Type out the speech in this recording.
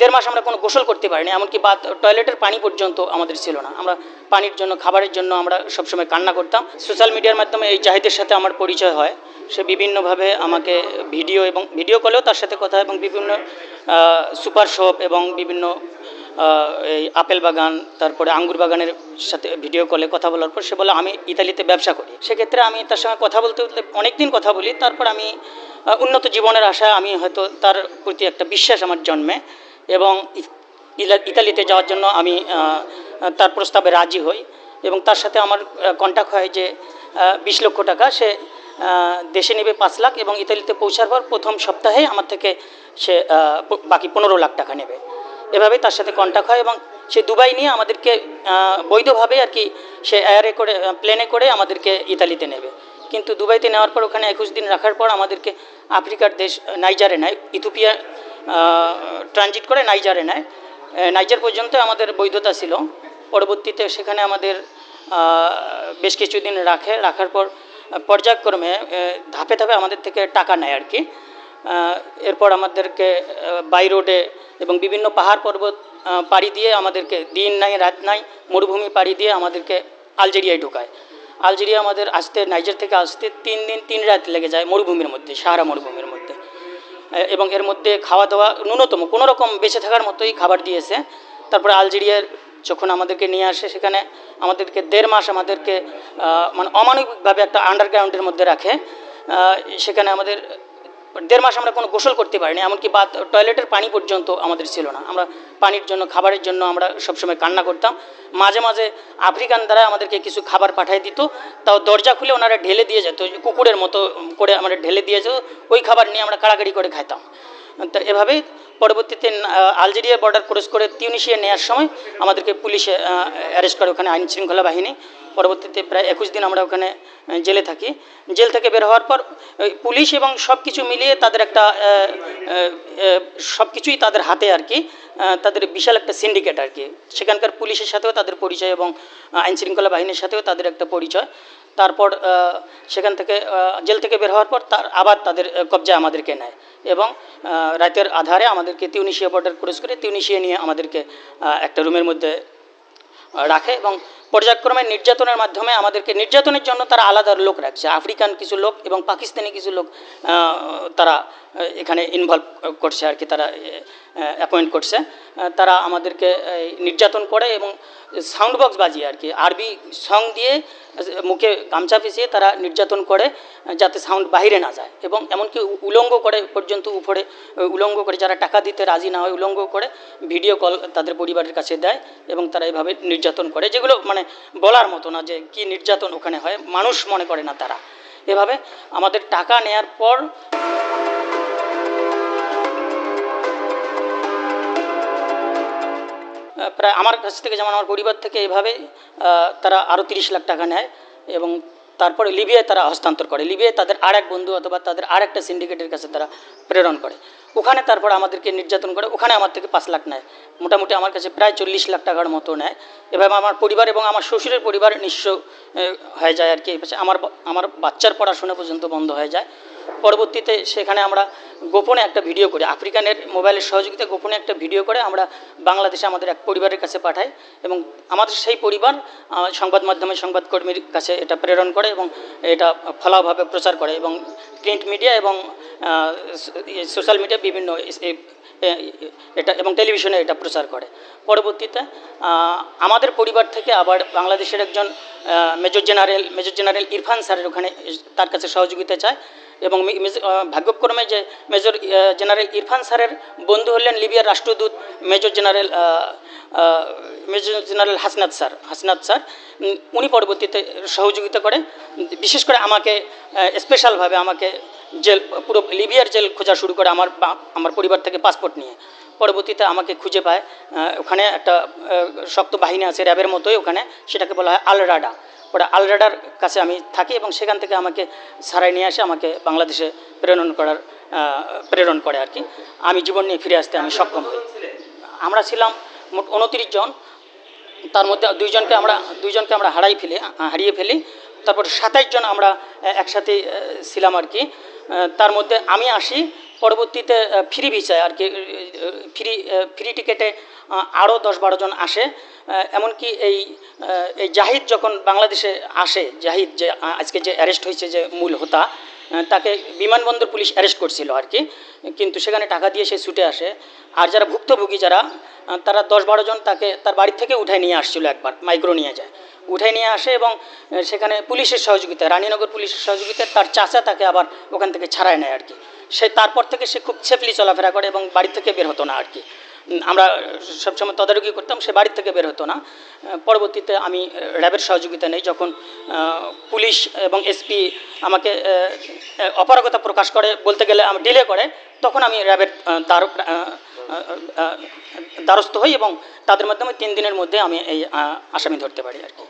দেড় মাস আমরা কোনো গোসল করতে পারিনি, এমনকি বাথ টয়লেটের পানি পর্যন্ত আমাদের ছিল না। আমরা পানির জন্য, খাবারের জন্য আমরা সবসময় কান্না করতাম। সোশ্যাল মিডিয়ার মাধ্যমে এই জাহিদের সাথে আমার পরিচয় হয়। সে বিভিন্নভাবে আমাকে ভিডিও এবং ভিডিও কলেও তার সাথে কথা এবং বিভিন্ন সুপার শপ এবং বিভিন্ন এই আপেল বাগান, তারপরে আঙ্গুর বাগানের সাথে ভিডিও কলে কথা বলার পর সে বলে, আমি ইতালিতে ব্যবসা করি। সেক্ষেত্রে আমি তার সঙ্গে কথা বলতে বলতে অনেক দিন কথা বলি। তারপর আমি উন্নত জীবনের আশায় আমি হয়তো তার প্রতি একটা বিশ্বাস আমার জন্মে। এবং ইতালিতে যাওয়ার জন্য আমি তার প্রস্তাবে রাজি হই এবং তার সাথে আমার কন্ট্যাক্ট হয় যে বিশ লক্ষ টাকা। সে দেশে নেবে পাঁচ লাখ এবং ইতালিতে পৌঁছার পর প্রথম সপ্তাহে আমার থেকে সে বাকি পনেরো লাখ টাকা নেবে। এভাবে তার সাথে কন্ট্যাক্ট হয় এবং সে দুবাই নিয়ে আমাদেরকে বৈধভাবে আর কি সে এয়ারে করে প্লেনে করে আমাদেরকে ইতালিতে নেবে। কিন্তু দুবাইতে নেওয়ার পর ওখানে একুশ দিন রাখার পর আমাদেরকে আফ্রিকার দেশ নাইজারে নেয়। ইথোপিয়া ট্রানজিট করে নাইজারে নেয়। নাইজার পর্যন্ত আমাদের বৈধতা ছিল। পরবর্তীতে সেখানে আমাদের বেশ কিছুদিন রাখে। রাখার পর পর্যায়ক্রমে ধাপে ধাপে আমাদের থেকে টাকা নেয় আর কি। এরপর আমাদেরকে বাই রোডে এবং বিভিন্ন পাহাড় পর্বত পাড়ি দিয়ে আমাদেরকে দিন নাই, রাত নাই, মরুভূমি পাড়ি দিয়ে আমাদেরকে আলজেরিয়ায় ঢোকায়। আলজেরিয়া আমাদের আসতে, নাইজার থেকে আসতে তিন দিন, তিন রাত লেগে যায় মরুভূমির মধ্যে, সাহারা মরুভূমির মধ্যে। এবং এর মধ্যে খাওয়া দাওয়া ন্যূনতম, কোনোরকম বেঁচে থাকার মতোই খাবার দিয়েছে। তারপরে আলজেরিয়ার যখন আমাদেরকে নিয়ে আসে, সেখানে আমাদেরকে দেড় মাস আমাদেরকে মানে অমানবিকভাবে একটা আন্ডারগ্রাউন্ডের মধ্যে রাখে। সেখানে আমাদের দেড় মাস আমরা কোনো গোসল করতে পারিনি, এমনকি বাথ টয়লেটের পানি পর্যন্ত আমাদের ছিল না। আমরা পানির জন্য, খাবারের জন্য আমরা সবসময় কান্না করতাম। মাঝে মাঝে আফ্রিকান দ্বারা আমাদেরকে কিছু খাবার পাঠিয়ে দিত, তাও দরজা খুলে ওনারা ঢেলে দিয়ে যেত কুকুরের মতো করে আমরা ঢেলে দিয়ে যেত, ওই খাবার নিয়ে আমরা কাড়াকাড়ি করে খাইতাম। তা এভাবে পরবর্তীতে আহ, আলজেরিয়ার বর্ডার ক্রস করে তিউনিশিয়া নেওয়ার সময় আমাদেরকে পুলিশে অ্যারেস্ট করে ওখানে আইন শৃঙ্খলা বাহিনী। পরবর্তীতে প্রায় একুশ দিন আমরা ওখানে জেলে থাকি। জেল থেকে বের হওয়ার পর পুলিশ এবং সব কিছু মিলিয়ে তাদের একটা সব কিছুই তাদের হাতে আর কি তাদের বিশাল একটা সিন্ডিকেট আর কি। সেখানকার পুলিশের সাথেও তাদের পরিচয় এবং আইন শৃঙ্খলা বাহিনীর সাথেও তাদের একটা পরিচয়। তারপর সেখান থেকে জেল থেকে বের হওয়ার পর তার, আবার তাদের কবজায় আমাদেরকে নেয় এবং রাতের আধারে আমাদেরকে তিউনিশিয়া বর্ডার ক্রস করে তিউনিশিয়া নিয়ে আমাদেরকে একটা রুমের মধ্যে রাখে এবং পর্যায়ক্রমে নির্যাতনের মাধ্যমে আমাদেরকে নির্যাতনের জন্য তারা আলাদা লোক রাখছে। আফ্রিকান কিছু লোক এবং পাকিস্তানি কিছু লোক তারা এখানে ইনভলভ করছে আর কি, তারা অ্যাপয়েন্ট করছে। তারা আমাদেরকে নির্যাতন করে এবং সাউন্ড বক্স বাজিয়ে আর কি। আরবি সং দিয়ে মুখে গামছা পিছিয়ে তারা নির্যাতন করে যাতে সাউন্ড বাইরে না যায়। এবং এমনকি উলঙ্গ করে পর্যন্ত উপরে উলঙ্গ করে যারা টাকা দিতে রাজি না হয়, উলঙ্গ করে ভিডিও কল তাদের পরিবারের কাছে দেয় এবং তারা এভাবে নির্যাতন করে। যেগুলো মানে বলার মতো না যে কি নির্যাতন ওখানে হয়, মানুষ মনে করে না তারা। এভাবে আমাদের টাকা নেয়ার পর প্রায় আমার কাছ থেকে যেমন আমার পরিবার থেকে এভাবে তারা আরও তিরিশ লাখ টাকা নেয় এবং তারপরে লিবিয়ায় তারা হস্তান্তর করে। লিবিয়ায় তাদের আর এক বন্ধু অথবা তাদের আর একটা সিন্ডিকেটের কাছে তারা প্রেরণ করে। ওখানে তারপর আমাদেরকে নির্যাতন করে। ওখানে আমার থেকে পাঁচ লাখ নেয়। মোটামুটি আমার কাছে প্রায় চল্লিশ লাখ টাকার মতো নেয়। এভাবে আমার পরিবার এবং আমার শ্বশুরের পরিবার নিঃস্ব হয়ে যায় আর কি। আমার আমার বাচ্চার পড়াশোনা পর্যন্ত বন্ধ হয়ে যায়। পরবর্তীতে সেখানে আমরা গোপনে একটা ভিডিও করি। আফ্রিকানের মোবাইলের সহযোগিতা গোপনে একটা ভিডিও করে আমরা বাংলাদেশে আমাদের এক পরিবারের কাছে পাঠাই এবং আমাদের সেই পরিবার সংবাদ মাধ্যমে সংবাদকর্মীর কাছে এটা প্রেরণ করে এবং এটা ফলাভাবে প্রচার করে এবং প্রিন্ট মিডিয়া এবং সোশ্যাল মিডিয়া বিভিন্ন এটা এবং টেলিভিশনে এটা প্রচার করে। পরবর্তীতে আমাদের পরিবার থেকে আবার বাংলাদেশের একজন major general major general Irfan স্যারের ওখানে তার কাছে সহযোগিতা চায় এবং ভাগ্যক্রমে যে মেজর জেনারেল ইরফান স্যারের বন্ধু হলেন লিবিয়ার রাষ্ট্রদূত major general major general Hasnat sir Hasnat sir উনি পরবর্তীতে সহযোগিতা করে বিশেষ করে আমাকে স্পেশালভাবে আমাকে জেল, পুরো লিবিয়ার জেল খোঁজা শুরু করে আমার আমার পরিবার থেকে পাসপোর্ট নিয়ে। পরবর্তীতে আমাকে খুঁজে পায় ওখানে একটা শক্ত বাহিনী আছে র্যাবের মতোই ওখানে, সেটাকে বলা হয় আলরাডা ওটা আলরাডার কাছে আমি থাকি এবং সেখান থেকে আমাকে সারাই নিয়ে আসে, আমাকে বাংলাদেশে প্রেরণ করার প্রেরণ করে আর কি। আমি জীবন নিয়ে ফিরে আসতে আমি সক্ষম হই। আমরা ছিলাম মোট উনত্রিশ জন। তার মধ্যে দুইজনকে আমরা দুইজনকে আমরা হারাই ফেলি হারিয়ে ফেলি। তারপর সাতাইশ জন আমরা একসাথে ছিলাম আর কি। তার মধ্যে আমি আসি, পরবর্তীতে ফ্রি ভিসায় আর কি ফ্রি ফ্রি টিকেটে আরও দশ বারো জন আসে। এমনকি এই এই জাহিদ যখন বাংলাদেশে আসে, জাহিদ যে আজকে যে অ্যারেস্ট হয়েছে যে মূল হোতা তাকে বিমানবন্দর পুলিশ অ্যারেস্ট করছিল আর কি। কিন্তু সেখানে টাকা দিয়ে সে ছুটে আসে। আর যারা ভুক্তভোগী যারা তারা দশ বারো জন তাকে তার বাড়ি থেকে উঠায় নিয়ে আসছিল একবার মাইক্রো নিয়ে যায়। উঠায় নিয়ে আসে এবং সেখানে পুলিশের সহযোগিতায় রানীনগর পুলিশের সহযোগিতায় তার চাচা তাকে আবার ওখান থেকে ছাড়ায় নেয় আর কি সে তারপর থেকে সে খুব সেফলি চলাফেরা করে এবং বাড়ি থেকে বের হতো না আর কি আমরা সবসময় তদারকি করতাম সে বাড়ি থেকে বের হতো না। পরবর্তীতে আমি র্যাবের সহযোগিতা নেই যখন পুলিশ এবং এসপি আমাকে অপারগতা প্রকাশ করে বলতে গেলে ডিলে করে তখন আমি র্যাবের আহ, দ্বারস্থ হই এবং তাদের মাধ্যমে তিন দিনের মধ্যে আমি এই আসামি ধরতে পারি আর কি।